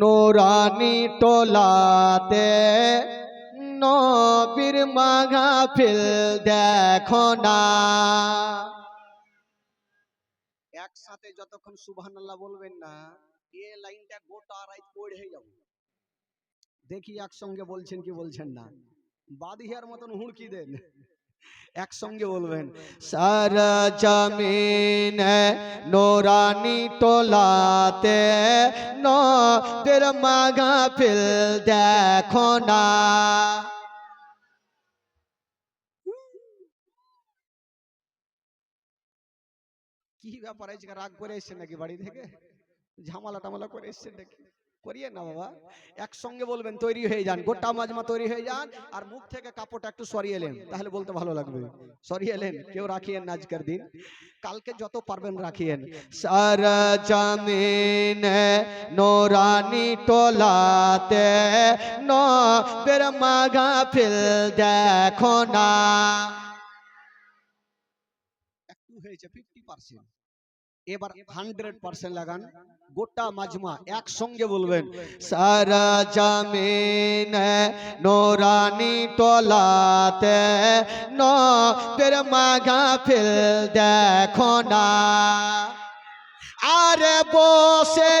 নোরানি টোলাতে নবীর মাঘা ফিল দেখো না। একসাথে যতক্ষণ সুবহানাল্লাহ বলবেন না, এ লাইনটা গোটা রাত পড়ে যাবে। দেখি একসঙ্গে বলছেন কি বলছেন না। বাদিহার মতন হুড়কি দেন। একসঙ্গে বলবেন সারা জমিন নোরানি টোলাতে নদের মাঘা ফিল দেখো না। কি ব্যাপার আজকে রাগ করে এসছেন নাকি বাড়ি থেকে? ঝামেলা টামালা করে এসছেন নাকি? করিয়ে না বাবা। একসঙ্গে বলবেন তৈরি হয়ে যান। গোটা মাজমা তৈরি হয়ে যান আর মুখ থেকে কাপড়টা একটু সরিয়ে এলেন তাহলে বলতে ভালো লাগবে। সরিয়ে এলেন কেউ রাখিয়েন না আজকের দিন। কালকে যত পারবেন রাখিয়েন। সারা জামিন নোরানি টোলাতে নদের মাঘা ফিল দেখো না। একটু হয়েছে ফিফটি পার্সেন্ট এবার হান্ড্রেড পার্সেন্ট লাগান। গোটা মাজমা একসঙ্গে বলবেন সারা জামিন নোরানি তোলাতে নদের মাগা ফেল দেখো না। আরে বসে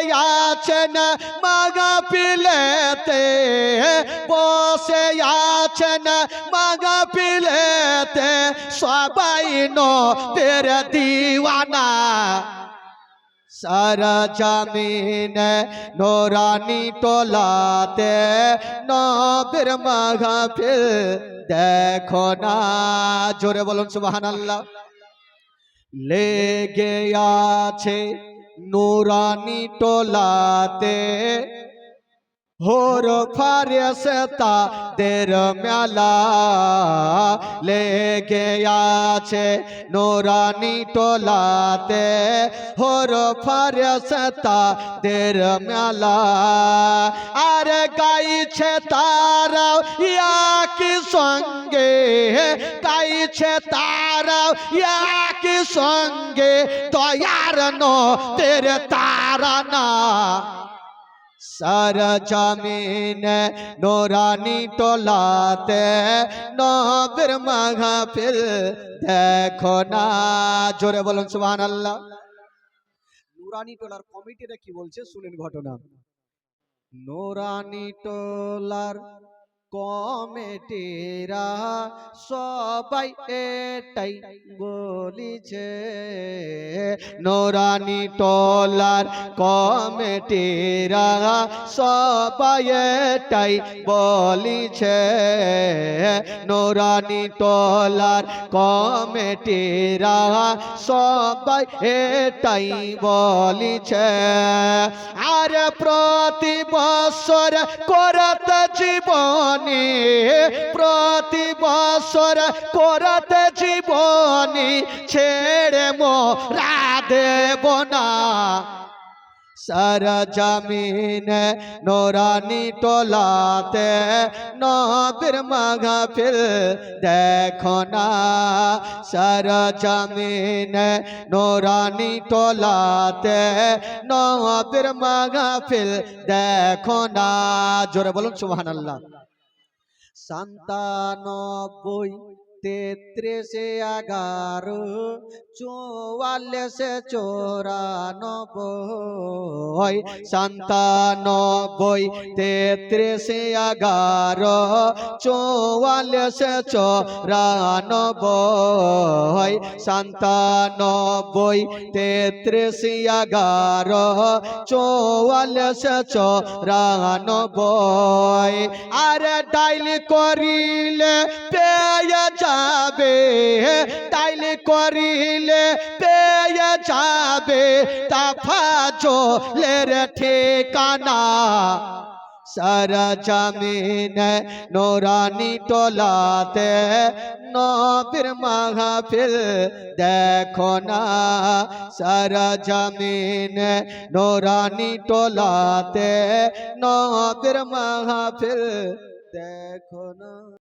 আছে না মাগা পিলেতে বসে আছেন মাগা পিলেতে সবাই নদের দিওয়ানা। সারা জামিন নোরানি টোলাতে নবের মাঘা ফিল দেখো না। জোরে বলুন, সুবহানাল্লাহ। লেগে আছে নোরানি টোলাতে হোর ফারেসতা দের মেলা লেগে আছে নোরানি টোলাতে। হোর ফারেসতা দের মেলা আর গাইছে তারাও ইয়াকি সঙ্গে। গাইছে তারাও ইয়াকি সঙ্গে। দয়ার নো তের তারা না সারা জামিন নোরানি টোলাতে নবের মাঘা ফিল দেখো না। জোরে বলুন সুবহান আল্লাহ নোরানি টোলার কমিটিরা কি বলছে? শুনেন ঘটনা। নোরানি টোলার কমিটিরা সবাই এটাই বলিছে। নোরানি টলার কমিটিরা সবাই এটাই বলিছে। নোরানি টলার কমিটিরা সবাই এটাই বলিছে। আর প্রতি বছর করতে জীবনী প্রতি বছর করতে জীবনী ছেড়ে মোরা দেব না। সারা জামিন নোরানি টোলাতে নবীর মাঘা ফিল দেখো না। সারা জামিন নোরানি টোলাতে নবীর মাঘা ফিল দেখো না। জোরে বলুন, সুবহানাল্লাহ। সান্তানব্বই তেত্রিশে এগারো, চুয়াল্লিশে চৌরানব্বই সান্তানব্বই তেত্রিশে এগারো, চৌয়াল্লিশে চৌরানব্বই সান্তানব্বই তেত্রিশে এগারো, চৌয়াল্লিশে চৌরানব্বই। আরে ডাইল করিলে পেয়ে যাবে ডাইল করিলে পেয়ে যাবে তাফা চোলের ঠিকানা। সারা জামিন নোরানি টোলাতে নবীর মাহফিল দেখো না। সারা জামিন নোরানি টোলাতে নবীর মাহফিল দেখো না।